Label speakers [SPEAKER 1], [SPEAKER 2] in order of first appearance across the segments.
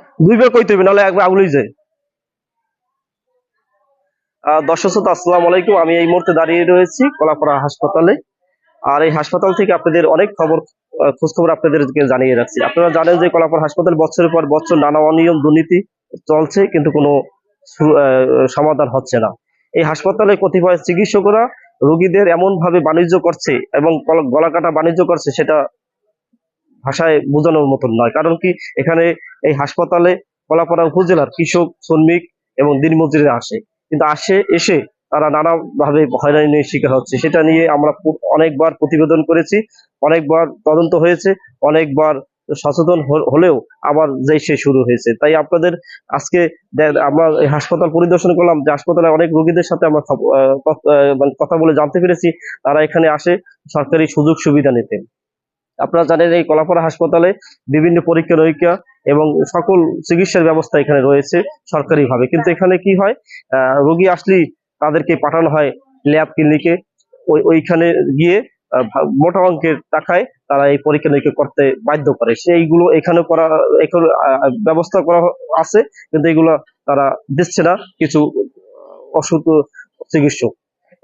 [SPEAKER 1] দুইবার কইতে হবে নাহলে একবার আগুনই যায়। দর্শক শ্রোতা, আসসালামু আলাইকুম। আমি এই মুহূর্তে দাঁড়িয়ে রয়েছি কলাপাড়া হাসপাতালে। আর এই হাসপাতাল থেকে আপনাদের অনেক খবর খোঁজখবর আপনাদেরকে জানিয়ে রাখছি। আপনারা জানেন যে কলাপাড়া হাসপাতাল বছরের পর বছর নানা অনিয়ম, দুর্নীতি চলছে, কিন্তু কোনো সমাধান হচ্ছে না। এই হাসপাতালে কতিপয় চিকিৎসকরা রোগীদের এমন ভাবে বাণিজ্য করছে এবং গলা- গলাকাটা বাণিজ্য করছে, সেটা ভাষায় বোঝানোর মতন নয়। কারণ কি? এখানে এই হাসপাতালে কলাপাড়া উপজেলার কৃষক, শ্রমিক এবং দিনমজুরিরা আসে। কিন্তু আসে, এসে তারা নানাভাবে হয়রানির শিকার হচ্ছে। সেটা নিয়ে আমরা অনেকবার প্রতিবেদন করেছি, অনেকবার তদন্ত হয়েছে, অনেকবার সচেতন হলেও আবার যেই সে শুরু হয়েছে। তাই আপনাদের আজকে আমরা হাসপাতাল পরিদর্শন করলাম যে হাসপাতালে অনেক রোগীদের সাথে আমরা মানে কথা বলে জানতে পেরেছি। তারা এখানে আসে সরকারি সুযোগ সুবিধা নিতে। আপনারা জানেন এই কলাপাড়া হাসপাতালে বিভিন্ন পরীক্ষা নিরীক্ষা এবং সকল চিকিৎসার ব্যবস্থা এখানে রয়েছে সরকারিভাবে। কিন্তু এখানে কি হয় রোগী আসলেই তাদেরকে পাঠানো হয় ল্যাব ক্লিনিকে। ওই, ওইখানে গিয়ে মোটা অঙ্কের টাকায় তারা এই পরীক্ষা নিরীক্ষা করতে বাধ্য করে। সেইগুলো এখানে করা, এখানে ব্যবস্থা করা আছে, কিন্তু এগুলো তারা দিচ্ছে না কিছু অসুখ চিকিৎসক।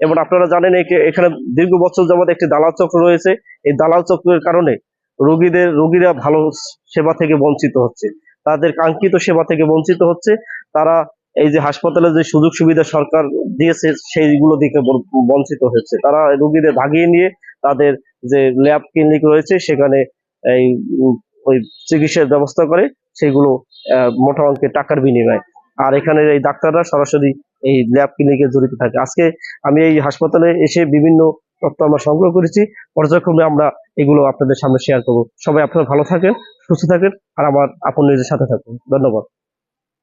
[SPEAKER 1] এবং আপনারা জানেন এখানে দীর্ঘ বছর যাবত একটি দালাল চক্র রয়েছে। এই দালাল চক্রের কারণে রোগীদের রোগীরা ভালো সেবা থেকে বঞ্চিত হচ্ছে। তাদের কাঙ্ক্ষিত সেবা থেকে বঞ্চিত হচ্ছে। তারা এই যে হাসপাতালে যে সুযোগ সুবিধা সরকার দিয়েছে, সেইগুলো দিকে বঞ্চিত হচ্ছে। তারা রোগীদের ভাগিয়ে নিয়ে তাদের যে ল্যাব ক্লিনিক রয়েছে, সেখানে এই ওই চিকিৎসার ব্যবস্থা করে, সেগুলো মোটা অঙ্কের টাকার বিনিময়ে। আর এখানে এই ডাক্তাররা সরাসরি এই ল্যাব ক্লিনিকে জড়িত থাকে। আজকে আমি এই হাসপাতালে এসে বিভিন্ন তথ্য আমরা সংগ্রহ করেছি। পর্যায়ক্রমে আমরা এগুলো আপনাদের সামনে শেয়ার করব। সবাই আপনারা ভালো থাকেন, সুস্থ থাকেন, আর আমার আপন নিজের সাথে থাকুন। ধন্যবাদ।